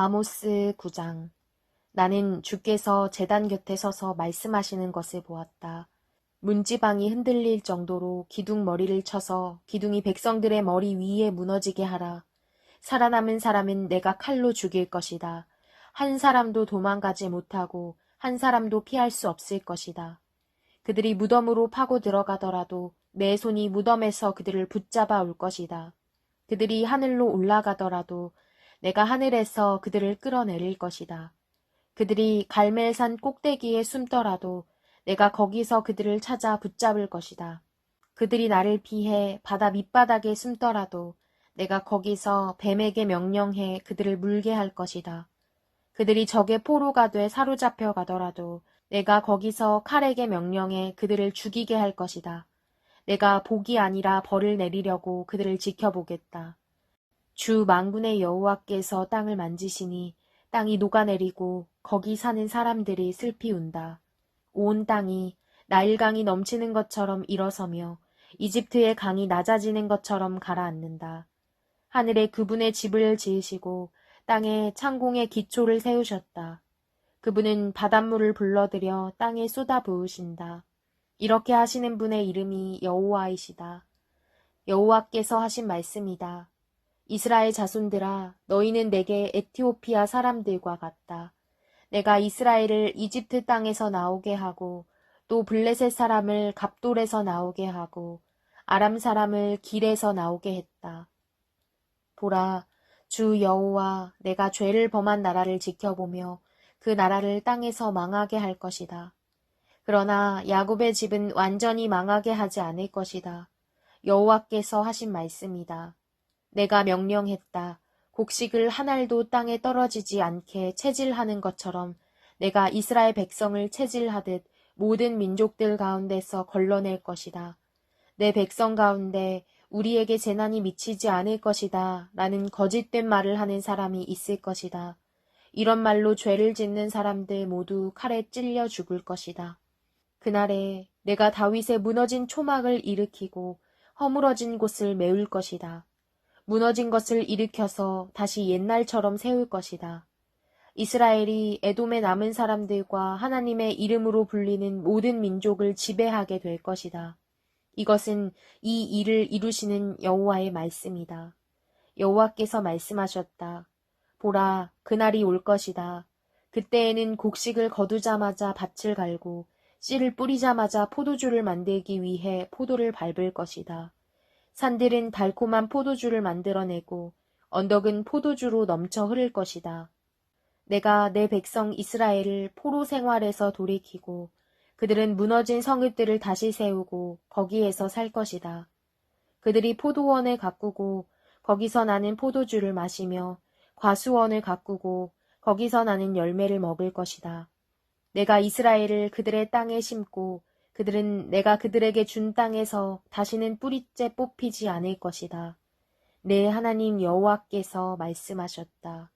아모스 9장 나는 주께서 제단 곁에 서서 말씀하시는 것을 보았다. 문지방이 흔들릴 정도로 기둥 머리를 쳐서 기둥이 백성들의 머리 위에 무너지게 하라. 살아남은 사람은 내가 칼로 죽일 것이다. 한 사람도 도망가지 못하고 한 사람도 피할 수 없을 것이다. 그들이 무덤으로 파고 들어가더라도 내 손이 무덤에서 그들을 붙잡아 올 것이다. 그들이 하늘로 올라가더라도 내가 하늘에서 그들을 끌어내릴 것이다. 그들이 갈멜산 꼭대기에 숨더라도 내가 거기서 그들을 찾아 붙잡을 것이다. 그들이 나를 피해 바다 밑바닥에 숨더라도 내가 거기서 뱀에게 명령해 그들을 물게 할 것이다. 그들이 적의 포로가 돼 사로잡혀 가더라도 내가 거기서 칼에게 명령해 그들을 죽이게 할 것이다. 내가 복이 아니라 벌을 내리려고 그들을 지켜보겠다. 주 망군의 여호와께서 땅을 만지시니 땅이 녹아내리고 거기 사는 사람들이 슬피 운다. 온 땅이 나일강이 넘치는 것처럼 일어서며 이집트의 강이 낮아지는 것처럼 가라앉는다. 하늘에 그분의 집을 지으시고 땅에 창공의 기초를 세우셨다. 그분은 바닷물을 불러들여 땅에 쏟아 부으신다. 이렇게 하시는 분의 이름이 여호와이시다. 여호와께서 하신 말씀이다. 이스라엘 자손들아 너희는 내게 에티오피아 사람들과 같다. 내가 이스라엘을 이집트 땅에서 나오게 하고 또 블레셋 사람을 갑돌에서 나오게 하고 아람 사람을 길에서 나오게 했다. 보라 주 여호와 내가 죄를 범한 나라를 지켜보며 그 나라를 땅에서 망하게 할 것이다. 그러나 야곱의 집은 완전히 망하게 하지 않을 것이다. 여호와께서 하신 말씀이다. 내가 명령했다. 곡식을 한 알도 땅에 떨어지지 않게 체질하는 것처럼 내가 이스라엘 백성을 체질하듯 모든 민족들 가운데서 걸러낼 것이다. 내 백성 가운데 우리에게 재난이 미치지 않을 것이다. 라는 거짓된 말을 하는 사람이 있을 것이다. 이런 말로 죄를 짓는 사람들 모두 칼에 찔려 죽을 것이다. 그날에 내가 다윗의 무너진 초막을 일으키고 허물어진 곳을 메울 것이다. 무너진 것을 일으켜서 다시 옛날처럼 세울 것이다. 이스라엘이 에돔의 남은 사람들과 하나님의 이름으로 불리는 모든 민족을 지배하게 될 것이다. 이것은 이 일을 이루시는 여호와의 말씀이다. 여호와께서 말씀하셨다. 보라, 그날이 올 것이다. 그때에는 곡식을 거두자마자 밭을 갈고 씨를 뿌리자마자 포도주를 만들기 위해 포도를 밟을 것이다. 산들은 달콤한 포도주를 만들어내고 언덕은 포도주로 넘쳐 흐를 것이다. 내가 내 백성 이스라엘을 포로 생활에서 돌이키고 그들은 무너진 성읍들을 다시 세우고 거기에서 살 것이다. 그들이 포도원을 가꾸고 거기서 나는 포도주를 마시며 과수원을 가꾸고 거기서 나는 열매를 먹을 것이다. 내가 이스라엘을 그들의 땅에 심고 그들은 내가 그들에게 준 땅에서 다시는 뿌리째 뽑히지 않을 것이다. 내 하나님 여호와께서 말씀하셨다.